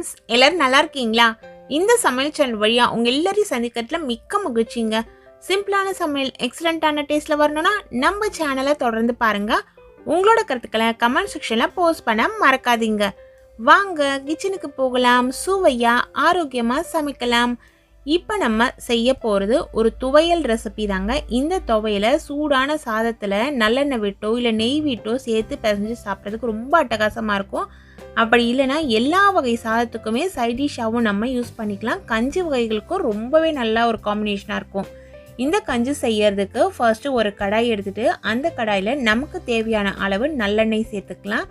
Friends எல்லோரும் நல்லா இருக்கீங்களா? இந்த சமையல் சேனல் வழியாக உங்கள் எல்லாரையும் சந்திக்கிறதுல மிக்க மகிழ்ச்சிங்க. சிம்பிளான சமையல் எக்ஸலண்ட்டான டேஸ்ட்டில் வரணும்னா நம்ம சேனலை தொடர்ந்து பாருங்க. உங்களோட கருத்துக்களை கமெண்ட் செக்ஷனில் போஸ்ட் பண்ண மறக்காதீங்க. வாங்க கிச்சனுக்கு போகலாம் சுவையாக ஆரோக்கியமாக சமைக்கலாம். இப்போ நம்ம செய்ய போகிறது ஒரு துவையல் ரெசிபி தாங்க. இந்த துவையலை சூடான சாதத்தில் நல்லெண்ணெய் விட்டோ இல்லை நெய் விட்டோ சேர்த்து பிசைஞ்சு சாப்பிட்றதுக்கு ரொம்ப அட்டகாசமாக இருக்கும். அப்படி இல்லைன்னா எல்லா வகை சாதத்துக்குமே சைட் டிஷ்ஷாகவும் நம்ம யூஸ் பண்ணிக்கலாம். கஞ்சி வகைகளுக்கும் ரொம்பவே நல்லா ஒரு காம்பினேஷனாக இருக்கும். இந்த கஞ்சி செய்யறதுக்கு ஃபர்ஸ்ட்டு ஒரு கடாய் எடுத்துகிட்டு அந்த கடாயில் நமக்கு தேவையான அளவு நல்லெண்ணெய் சேர்த்துக்கலாம்.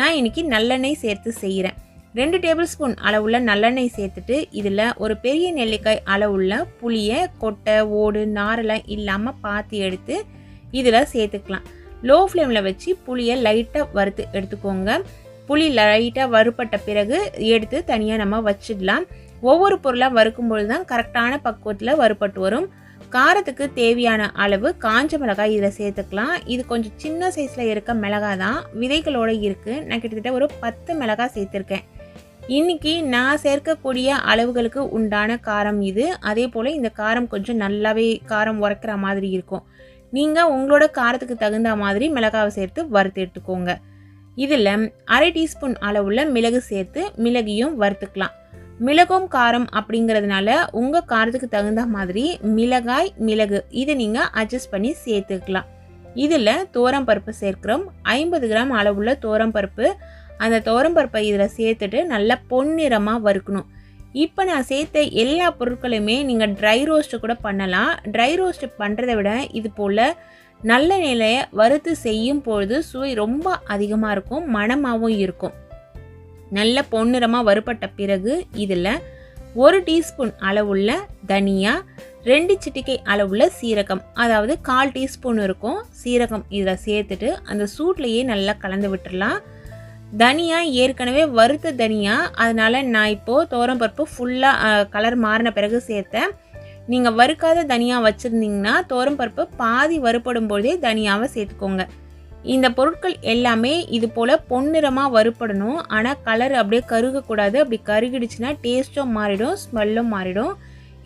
நான் இன்னைக்கு நல்லெண்ணெய் சேர்த்து செய்கிறேன் ரெண்டு டேபிள் ஸ்பூன் அளவுள்ள நல்லெண்ணெய் சேர்த்துட்டு இதில் ஒரு பெரிய நெல்லிக்காய் அளவுள்ள புளியை கொட்டை ஓடு நாரெல்லாம் இல்லாமல் பாத்தி எடுத்து இதில் சேர்த்துக்கலாம். லோ ஃப்ளேமில் வச்சு புளியை லைட்டாக வறுத்து எடுத்துக்கோங்க. புளி லைட்டாக வறுப்பட்ட பிறகு எடுத்து தனியாக நம்ம வச்சிடலாம். ஒவ்வொரு பொருளாக வறுக்கும்பொழுது தான் கரெக்டான பக்குவத்தில் வறுப்பட்டு வரும். காரத்துக்கு தேவையான அளவு காஞ்ச மிளகாய் இதில் சேர்த்துக்கலாம். இது கொஞ்சம் சின்ன சைஸில் இருக்க மிளகாய் தான். விதைகளோடு இருக்குது நான் கிட்டத்தட்ட ஒரு பத்து மிளகாய் சேர்த்துருக்கேன். இன்னைக்கு நான் சேர்க்கக்கூடிய அளவுகளுக்கு உண்டான காரம் இது. அதே போல் இந்த காரம் கொஞ்சம் நல்லாவே காரம் உரைக்கிற மாதிரி இருக்கும். நீங்கள் உங்களோட காரத்துக்கு தகுந்த மாதிரி மிளகாவை சேர்த்து வறுத்து எடுத்துக்கோங்க. இதில் அரை டீஸ்பூன் அளவுள்ள மிளகு சேர்த்து மிளகையும் வறுத்துக்கலாம். மிளகும் காரம் அப்படிங்கிறதுனால உங்கள் காரத்துக்கு தகுந்த மாதிரி மிளகாய் மிளகு இதை நீங்கள் அட்ஜஸ்ட் பண்ணி சேர்த்துக்கலாம். இதில் பருப்பு சேர்க்கிறோம். ஐம்பது கிராம் அளவுள்ள பருப்பு. அந்த பருப்பை இதில் சேர்த்துட்டு நல்லா பொன்னிறமாக வறுக்கணும். இப்போ நான் சேர்த்த எல்லா பொருட்களையுமே நீங்கள் ட்ரை ரோஸ்ட்டு கூட பண்ணலாம். ட்ரை ரோஸ்ட் பண்ணுறதை விட இது போல் நல்ல நிலையை வறுத்து செய்யும் பொழுது சுவை ரொம்ப அதிகமாக இருக்கும் மணமாகவும் இருக்கும். நல்ல பொன்னிறமாக வறுப்பட்ட பிறகு இதில் ஒரு டீஸ்பூன் அளவுள்ள தனியா ரெண்டு சிட்டிக்கை அளவுள்ள சீரகம் அதாவது கால் டீஸ்பூன் இருக்கும் சீரகம் இதில் சேர்த்துட்டு அந்த சூட்லேயே நல்லா கலந்து விட்டுடலாம். தனியா ஏற்கனவே வறுத்த தனியா அதனால் நான் இப்போது தோரம்பருப்பு ஃபுல்லாக கலர் மாறின பிறகு சேர்த்தேன். நீங்கள் வறுக்காத தனியா வச்சுருந்தீங்கன்னா தோரம்பருப்பு பாதி வறுபடும் பொழுதே தனியாவை சேர்த்துக்கோங்க. இந்த பொருட்கள் எல்லாமே இது போல் பொன்னிறமாக வறுப்படணும் ஆனால் கலர் அப்படியே கருகக்கூடாது. அப்படி கருகிடுச்சுன்னா டேஸ்ட்டும் மாறிடும் ஸ்மெல்லும் மாறிடும்.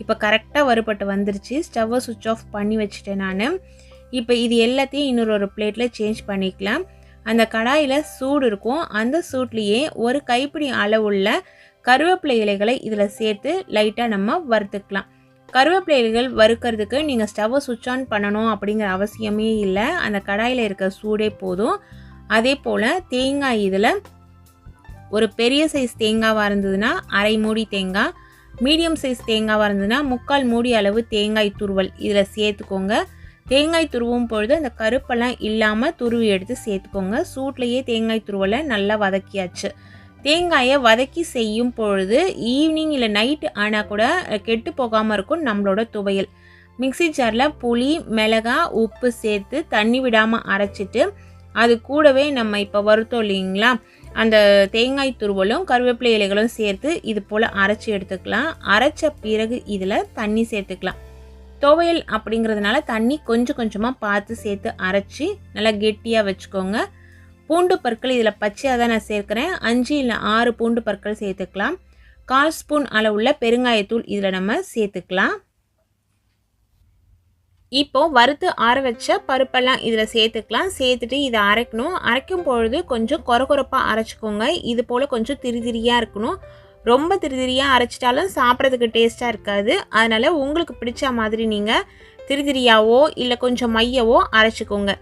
இப்போ கரெக்டாக வறுப்பட்டு வந்துருச்சு. ஸ்டவ்வை சுவிட்ச் ஆஃப் பண்ணி வச்சுட்டேன் நான். இப்போ இது எல்லாத்தையும் இன்னொரு ஒரு பிளேட்டில் சேஞ்ச் பண்ணிக்கலாம். அந்த கடாயில் சூடு இருக்கும். அந்த சூட்லேயே ஒரு கைப்பிடி அளவுள்ள கருவேப்பிலை இலைகளை இதில் சேர்த்து லைட்டாக நம்ம வறுத்துக்கலாம். கருவேப்பிலைகள் வறுக்கிறதுக்கு நீங்கள் ஸ்டவ்வை சுவிட்ச் ஆன் பண்ணணும் அப்படிங்கிற அவசியமே இல்லை. அந்த கடாயில் இருக்க சூடே போதும். அதே போல் தேங்காய் இதில் ஒரு பெரிய சைஸ் தேங்காவாக இருந்ததுன்னா அரை மூடி தேங்காய் மீடியம் சைஸ் தேங்காவாக இருந்ததுன்னா முக்கால் மூடி அளவு தேங்காய் துருவல் இதில் சேர்த்துக்கோங்க. தேங்காய் துருவும் பொழுது அந்த கருப்பெல்லாம் இல்லாமல் துருவி எடுத்து சேர்த்துக்கோங்க. சூட்லேயே தேங்காய் துருவலை நல்லா வதக்கியாச்சு. தேங்காயை வதக்கி செய்யும் பொழுது ஈவினிங் இல்லை நைட்டு ஆனால் கூட கெட்டு போகாமல் இருக்கும் நம்மளோட துவையல். மிக்சி ஜாரில் புளி மிளகா உப்பு சேர்த்து தண்ணி விடாமல் அரைச்சிட்டு அது கூடவே நம்ம இப்போ வருத்தோம் இல்லைங்களா? அந்த தேங்காய் துருவலும் கருவேப்பிலை இலைகளும் சேர்த்து இது போல் அரைச்சி எடுத்துக்கலாம். அரைச்ச பிறகு இதில் தண்ணி சேர்த்துக்கலாம். துவையல் அப்படிங்கிறதுனால தண்ணி கொஞ்சம் கொஞ்சமாக பார்த்து சேர்த்து அரைச்சி நல்லா கெட்டியாக வச்சுக்கோங்க. பூண்டு பற்கள் இதில் பச்சையாக தான் நான் சேர்க்குறேன். அஞ்சு இல்லை ஆறு பூண்டு பற்கள் சேர்த்துக்கலாம். கால் ஸ்பூன் அளவுள்ள பெருங்காயத்தூள் இதில் நம்ம சேர்த்துக்கலாம். இப்போ வறுத்து ஆற வச்ச பருப்பெல்லாம் இதில் சேர்த்துக்கலாம். சேர்த்துட்டு இதை அரைக்கணும். அரைக்கும் பொழுது கொஞ்சம் கொரகொரப்பாக அரைச்சிக்கோங்க. இது போல் கொஞ்சம் திரிதிரியாக இருக்கணும். ரொம்ப திருதிரியாக அரைச்சிட்டாலும் சாப்பிட்றதுக்கு டேஸ்ட்டாக இருக்காது. அதனால் உங்களுக்கு பிடிச்ச மாதிரி நீங்கள் திருதிரியாவோ இல்லை கொஞ்சம் மையவோ அரைச்சிக்கோங்க.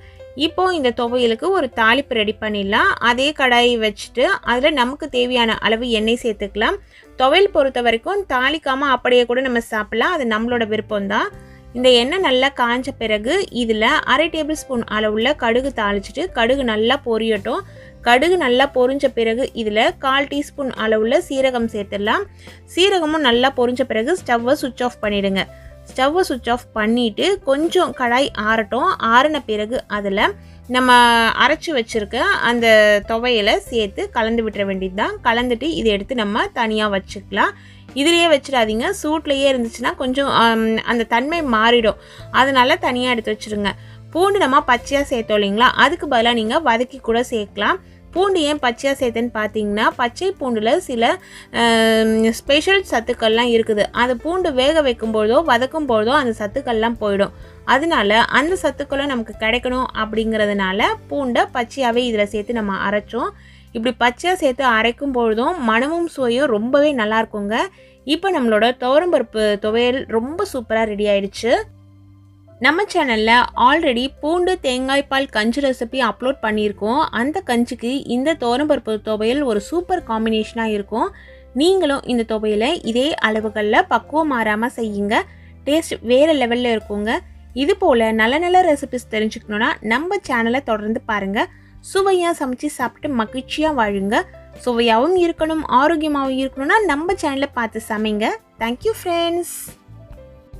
இப்போது இந்த துவையலுக்கு ஒரு தாளிப்பு ரெடி பண்ணிடலாம். அதே கடாயை வச்சுட்டு அதில் நமக்கு தேவையான அளவு எண்ணெய் சேர்த்துக்கலாம். துவையல் பொறுத்த வரைக்கும் தாளிக்காமல் அப்படியே கூட நம்ம சாப்பிட்லாம். அது நம்மளோட விருப்பம் தான் இந்த எண்ணெய் நல்லா காஞ்ச பிறகு இதில் அரை டேபிள் ஸ்பூன் அளவுள்ள கடுகு தாளிச்சிட்டு கடுகு நல்லா பொரியட்டும். கடுகு நல்லா பொரிஞ்ச பிறகு இதில் கால் டீஸ்பூன் அளவுள்ள சீரகம் சேர்த்துடலாம். சீரகமும் நல்லா பொரிஞ்ச பிறகு ஸ்டவ்வை சுவிட்ச் ஆஃப் பண்ணிவிடுங்க ஸ்டவ்வை சுவிட்ச் ஆஃப் பண்ணிவிட்டு கொஞ்சம் கடாய் ஆறட்டும். ஆறின பிறகு அதில் நம்ம அரைச்சி வச்சுருக்க அந்த துவையலை சேர்த்து கலந்து விட்டுற வேண்டியது தான் கலந்துட்டு இதை எடுத்து நம்ம தனியாக வச்சுக்கலாம். இதுலேயே வச்சிடாதீங்க. சூட்லேயே இருந்துச்சுன்னா கொஞ்சம் அந்த தன்மை மாறிடும். அதனால் தனியாக எடுத்து வச்சுருங்க. பூண்டு நம்ம பச்சையாக சேர்த்தோம் இல்லைங்களா? அதுக்கு பதிலாக நீங்கள் வதக்கி கூட சேர்க்கலாம். பூண்டு ஏன் பச்சையாக சேர்த்தேன்னு பார்த்தீங்கன்னா பச்சை பூண்டில் சில ஸ்பெஷல் சத்துக்கள்லாம் இருக்குது. அந்த பூண்டு வேக வைக்கும்பொழுதோ வதக்கும் பொழுதோ அந்த சத்துக்கள்லாம் போயிடும். அதனால அந்த சத்துக்களும் நமக்கு கிடைக்கணும் அப்படிங்கிறதுனால பூண்டை பச்சையாகவே இதில் சேர்த்து நம்ம அரைச்சோம். இப்படி பச்சையாக சேர்த்து அரைக்கும் பொழுதும் மனமும் சுவையும் ரொம்பவே நல்லா இருக்குங்க. இப்போ நம்மளோட துவரம்பருப்பு துவையல் ரொம்ப சூப்பராக ரெடி ஆயிடுச்சு. நம்ம சேனலில் ஆல்ரெடி பூண்டு தேங்காய் பால் கஞ்சி ரெசிபி அப்லோட் பண்ணியிருக்கோம். அந்த கஞ்சிக்கு இந்த தோரம்பருப்பு துவையல் ஒரு சூப்பர் காம்பினேஷனாக இருக்கும். நீங்களும் இந்த துவையலை இதே அளவுகளில் பக்குவம் மாறாமல் செய்யுங்க. டேஸ்ட் வேறு லெவலில் இருக்குங்க. இது போல் நல்ல நல்ல ரெசிபிஸ் தெரிஞ்சுக்கணுன்னா நம்ம சேனலை தொடர்ந்து பாருங்கள் சுவையாக சமைச்சு சாப்பிட்டு மகிழ்ச்சியாக வாழுங்க. சுவையாகவும் இருக்கணும் ஆரோக்கியமாகவும் இருக்கணும்னா நம்ம சேனலை பார்த்து சமைங்க. Thank you friends